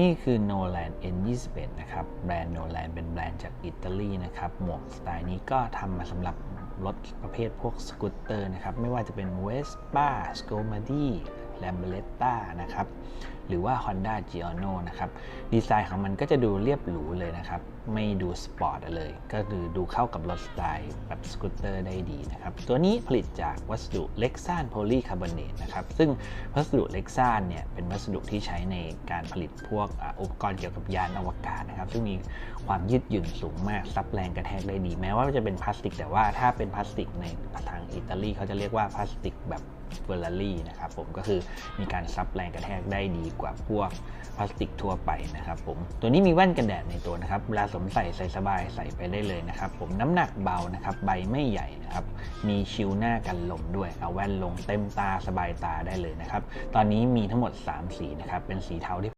นี่คือ Nolan N21 นะครับ แบรนด์ Nolan เป็นแบรนด์จากอิตาลีนะครับ หมวกสไตล์นี้ก็ทำมาสำหรับรถประเภทพวกสกูตเตอร์นะครับ ไม่ว่าจะเป็น Vespa s c o m a d i Lambretta นะครับหรือว่า Honda g i o n o นะครับดีไซน์ของมันก็จะดูเรียบหรูเลยนะครับ ไม่ดูสปอร์ตเลย ก็คือดูเข้ากับรถสไตล์แบบสกูตเตอร์ได้ดีนะครับ ตัวนี้ผลิตจากวัสดุเล็กซานโพลีคาร์บอเนตนะครับ ซึ่งวัสดุเล็กซานเนี่ยเป็นวัสดุที่ใช้ในการผลิตพวกอุปกรณ์เกี่ยวกับยานอวกาศนะครับ ซึ่งมีความยืดหยุ่นสูงมากซับแรงกระแทกได้ดี แม้ว่าจะเป็นพลาสติก แต่ว่าถ้าเป็นพลาสติกในทางอิตาลีเขาจะเรียกว่าพลาสติกแบบเฟอร์รารี่นะครับผมก็คือมีการซับแรงกระแทกได้ดีกว่าพวกพลาสติกทั่วไปนะครับผมตัวนี้มีแว่นกันแดดในตัวนะครับเวลาสวมใส่ใส่สบายใส่ไปได้เลยนะครับผมน้ำหนักเบานะครับใบไม่ใหญ่นะครับมีชิลหน้ากันลมด้วยเอาแว่นลงเต็มตาสบายตาได้เลยนะครับตอนนี้มีทั้งหมด 3 สีนะครับเป็นสีเทาที่